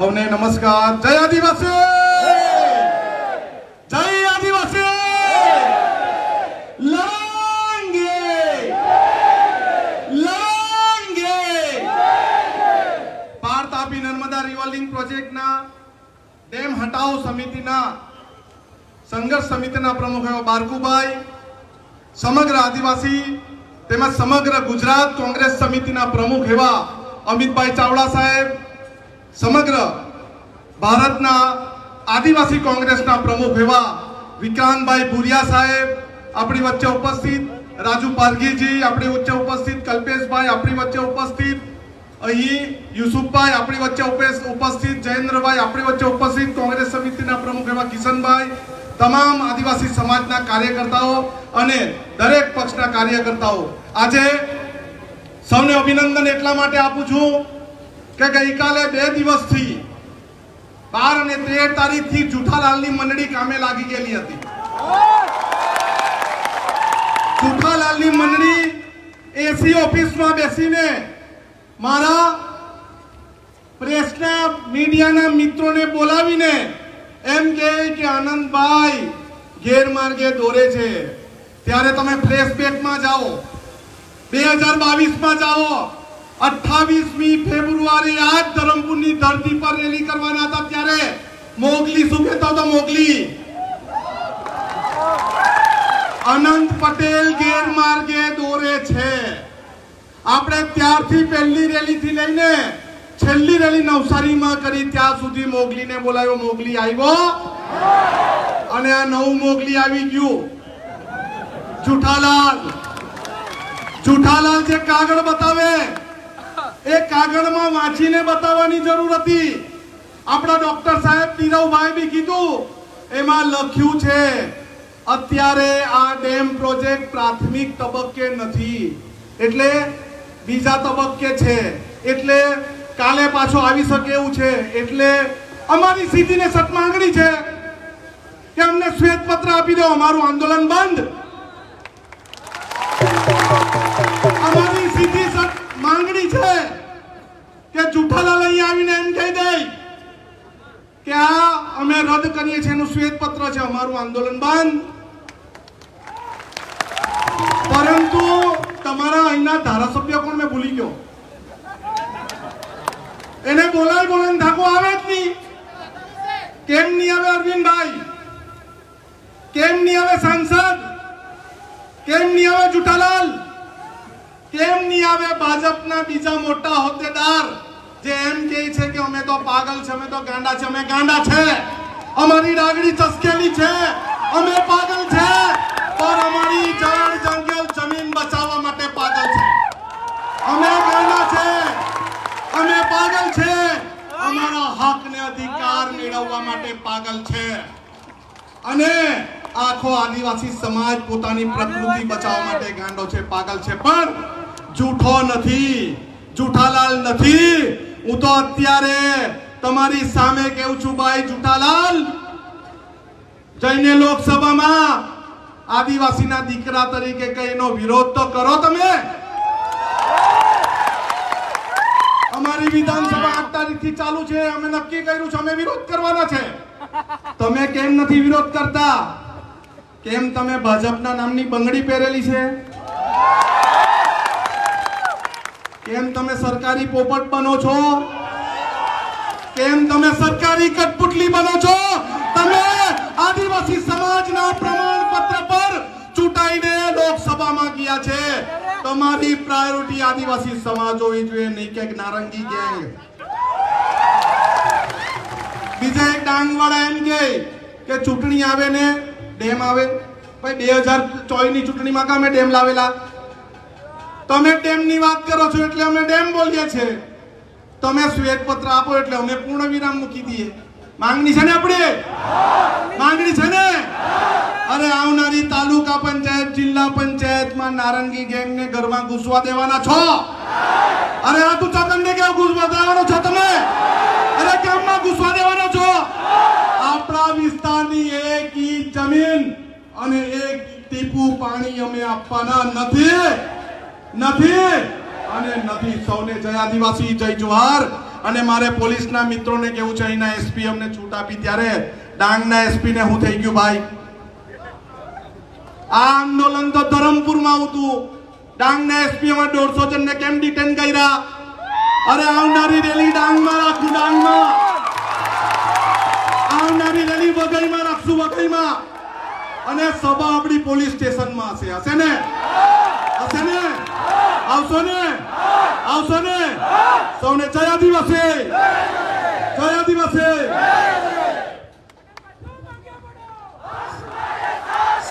સૌને નમસ્કાર. જય આદિવાસી! જય આદિવાસી! લડાંગે લડાંગે પાર તાપી નર્મદા રિવોલ્વિંગ પ્રોજેક્ટના ડેમ હટાવ સમિતિના સંઘર્ષ સમિતિના પ્રમુખ એવા બારકુભાઈ સમગ્ર આદિવાસી તેમજ સમગ્ર ગુજરાત કોંગ્રેસ સમિતિના પ્રમુખ એવા અમિતભાઈ ચાવડા સાહેબ સમગ્ર ભારતના આદિવાસી કોંગ્રેસના પ્રમુખ એવા વિક્રાંતભાઈ ભુરિયા સાહેબ, આપણી વચ્ચે ઉપસ્થિત, રાજુ પારગીજી આપણી વચ્ચે ઉપસ્થિત, કલ્પેશભાઈ આપણી વચ્ચે ઉપસ્થિત, અહીં યુસુફભાઈ આપણી વચ્ચે ઉપેસ- ઉપસ્થિત, જયેન્દ્રભાઈ આપણી વચ્ચે ઉપસ્થિત, કોંગ્રેસ સમિતિના પ્રમુખ એવા કિશનભાઈ, તમામ આદિવાસી સમાજના કાર્યકર્તાઓ અને દરેક પક્ષના કાર્યકર્તાઓ. આજે સૌને અભિનંદન એટલા માટે આપું છું કે ગઈકાલે બે દિવસથી બાર અને તેર તારીખથી જુઠાલાલની મંડળી કામે લાગી ગયેલી હતી. જુઠાલાલની મંડળી એસી ઓફિસમાં બેસીને મારા પ્રેસના મીડિયાના મિત્રોને બોલાવીને એમ કહે કે આનંદભાઈ ગેરમાર્ગે દોરે છે. ત્યારે તમે ફ્લેશબેકમાં જાઓ. બે હજાર બાવીસમાં જાઓ. અઠ્ઠાવીસમી ફેબ્રુઆરી આજ ધરમપુરની ધરતી પર રેલી કરવાના હતા ત્યારે મોગલી, શું કહેતો હતો મોગલી? અનંત પટેલ ગેરમાર્ગે દોરે છે. આપણે ત્યારથી પહેલી રેલીથી લઈને છેલ્લી રેલી નવસારીમાં કરી ત્યાં સુધી મોગલીને બોલાવ્યો. મોગલી આવ્યો? અને આ નવું મોગલી આવી ગયું. જુઠાલાલ. જુઠાલાલ જે કાગળ બતાવે એ કાગળમાં વાંચીને બતાવવાની જરૂર હતી. આપણા ડોક્ટર સાહેબ નીરવભાઈ બી કીધું, એમાં લખ્યું છે, અત્યારે આ ડેમ પ્રોજેક્ટ પ્રાથમિક તબક્કે નથી. એટલે બીજા તબક્કે છે. એટલે કાલે પાછો આવી શકે એવું છે. એટલે અમારી સીધીને સત માંગણી છે કે અમને શ્વેતપત્ર આપી દો, અમારું આંદોલન બંધ. માંગણી છે કે જુઠ્ઠાલાલ અહીંયા આવીને એમ કહી દે કે આ અમે રદ કરીએ છીએ, એનું શ્વેતપત્ર છે, અમારું આંદોલન બંધ. પરંતુ તમારા અહીંના ધારાસભ્ય કોણ? મેં ભૂલી ગયો. એને બોલાય બોલાય ધાકો આવે જ નહીં. કેમ નહીં આવે અરવિંદભાઈ? કેમ નહીં આવે સાંસદ? કેમ નહીં આવે જુઠાલાલ કેમ નહીં આવે? ભાજપના બીજા મોટા હોદ્દેદાર. જે એમ કહે છે કે અમે તો પાગલ છે, અમે તો ગાંડા છે, અમે ગાંડા છે. અમારી ડાગડી ચસકેલી છે. અમે પાગલ છે. પણ અમારી જળ જંગલ જમીન બચાવવા માટે પાગલ છે. અમે ગાંડા છે. અમે પાગલ છે. અમારા હક ને અધિકાર મેળવવા માટે પાગલ છે. અને આખો આદિવાસી સમાજ પોતાની પ્રકૃતિ બચાવવા માટે ગાંડો છે, પાગલ છે. પણ જૂઠો નથી, જૂઠાલાલ નથી. હું તો અત્યારે તમારી સામે કેવું છું ભાઈ જૂઠાલાલ? જઈને લોકસભામાં આદિવાસીના દીકરા તરીકે કઈનો વિરોધ તો કરો તમે? અમારી વિધાનસભા આઠ તારીખથી ચાલુ છે, અમે નક્કી કર્યું છે, અમે વિરોધ કરવાના છે. તમે કેમ નથી વિરોધ કરતા? કેમ તમે ભાજપના નામની બંગડી પહેરેલી છે? કેમ તમે સરકારી પોપટ બનો છો? કેમ તમે સરકારી કટપુટલી બનો છો? તમે આદિવાસી સમાજના પ્રમાણપત્ર પર ચૂંટાઈને લોકસભામાં ગયા છે. તમારી પ્રાયોરિટી આદિવાસી સમાજ હોવી જોઈએ, નહીં કે નારંગી ગેંગ બીજા એક ડાંગવાળા એમ કે ચૂંટણી આવે ને ડેમ આવે. ભાઈ, બે હજાર ચોવીસની ચૂંટણીમાં કામે ડેમ લાવેલા? તમે ડેમની વાત કરો છો એટલે અમે ડેમ બોલીએ છીએ. તમે શ્વેતપત્ર આપો એટલે અમે પૂર્ણ વિરામ મૂકી દઈએ. માંગણી છે ને આપણે? માંગણી છે ને? અરે આવનારી તાલુકા પંચાયત, જિલ્લા પંચાયતમાં નારંગી ગેંગને ઘરમાં ઘૂસવા દેવાના છો? અરે આ તું ચકંડે કેમ ઘૂસવા દેવાનો છો તમે? અરે કેમમાં ઘૂસવા દેવાનો છો? આપણા વિસ્તારની એક ઇંચ જમીન અને એક ટીપું પાણી અમે આપવાના નથી. નથી. અને નથી, સૌને જય આદિવાસી, જય જુહાર. અને મારે પોલીસના મિત્રોને કેવું છે, અહીંના એસપી અમને છૂટ આપી ત્યારે? ડાંગના એસપી ને હું થઈ ગયું, ભાઈ. આ આંદોલન તો ધરમપુરમાં આવતું. ડાંગના એસપી અમે દોઢસો જણને કેમ ડિટેન કર્યા? અરે આવનારી રેલી ડાંગમાં રાખું, ડાંગમાં. આવનારી રેલી વઘઈમાં રાખશું, વઘઈમાં. અને સભા આપણી પોલીસ સ્ટેશનમાં હશે. હશે ને? હશે ને? આવશો ને? આવશો ને? સૌને જય આદિવાસી! જય આદિવાસી!